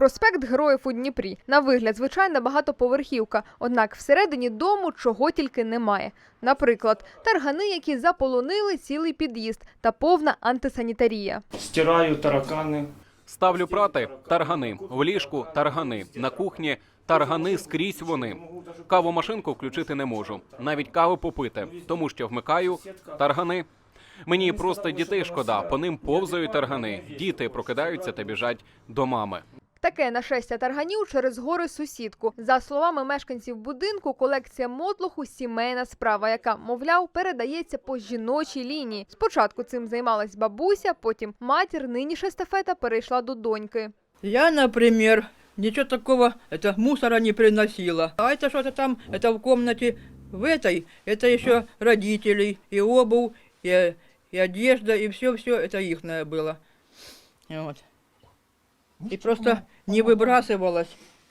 Проспект Героїв у Дніпрі. На вигляд, звичайна багатоповерхівка. Однак всередині дому чого тільки немає. Наприклад, таргани, які заполонили цілий під'їзд, та повна антисанітарія. Стираю таракани. Ставлю прати таргани, в ліжку таргани, на кухні таргани скрізь вони. Кавомашинку включити не можу, навіть кави попити, тому що вмикаю таргани. Мені просто дітей шкода, по ним повзають таргани. Діти прокидаються та біжать до мами. Таке нашестя тарганів через гори сусідку. За словами мешканців будинку, колекція мотлоху сімейна справа, яка, мовляв, передається по жіночій лінії. Спочатку цим займалась бабуся, потім матір. Нині ж естафета перейшла до доньки. Я, например, ничего такого, это мусора не приносила. А это что-то там, это в комнате в этой, это еще родителей, и обувь, и, и одежда, и все-все, это ихное было. Вот. И просто не выбрасывалось,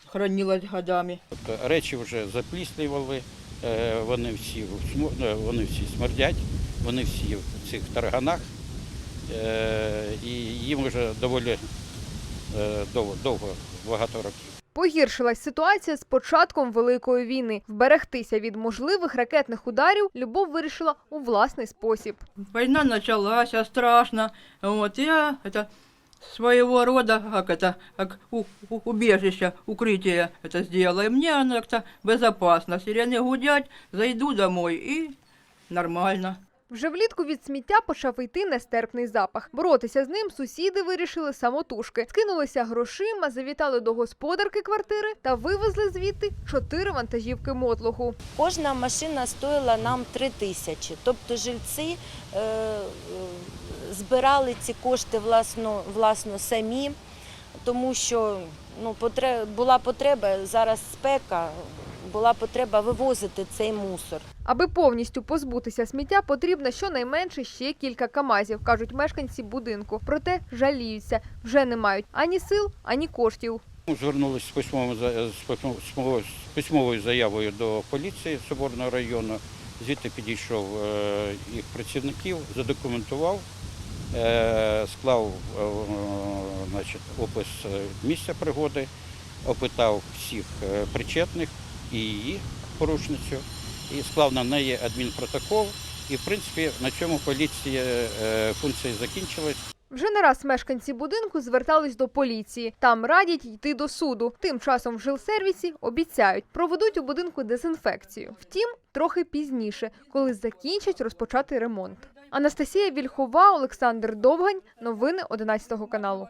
хранилось годами. Тобто речі вже запліснювали, е, вони всі, смо- е, вони всі смердять, вони всі в цих тарганах, е, і їм вже доволі е, довго, довго багато років. Погіршилась ситуація з початком великої війни. Вберегтися від можливих ракетних ударів Любов вирішила у власний спосіб. Война началась, а страшно. Вот я это своего рода, как это, как у- у- убежище, укрытие это сделала. И мне оно как-то безопасно. Сирены гудять, зайду домой и нормально. Вже влітку від сміття почав йти нестерпний запах. Боротися з ним сусіди вирішили самотужки. Скинулися грошима, завітали до господарки квартири та вивезли звідти чотири вантажівки мотлоху. Кожна машина стоїла нам 3 тисячі. Тобто жильці е, е, збирали ці кошти власно, власно самі, тому що ну, потре- була потреба, зараз спека, була потреба вивозити цей мусор. Аби повністю позбутися сміття, потрібно щонайменше ще кілька камазів, кажуть мешканці будинку. Проте жаліються, вже не мають ані сил, ані коштів. Звернулися з письмовою, за- з письмовою- заявою до поліції Соборного району. Звідти підійшов е, їх працівників, задокументував, склав е, значить, опис е, місця пригоди, опитав всіх е, причетних і її порушницю, і склав на неї адмінпротокол. І, в принципі, на цьому поліція е, функції закінчилась. Вже не раз мешканці будинку звертались до поліції. Там радять йти до суду. Тим часом в жилсервісі обіцяють, проведуть у будинку дезінфекцію. Втім, трохи пізніше, коли закінчать розпочати ремонт. Анастасія Вільхова, Олександр Довгань. Новини 11 каналу.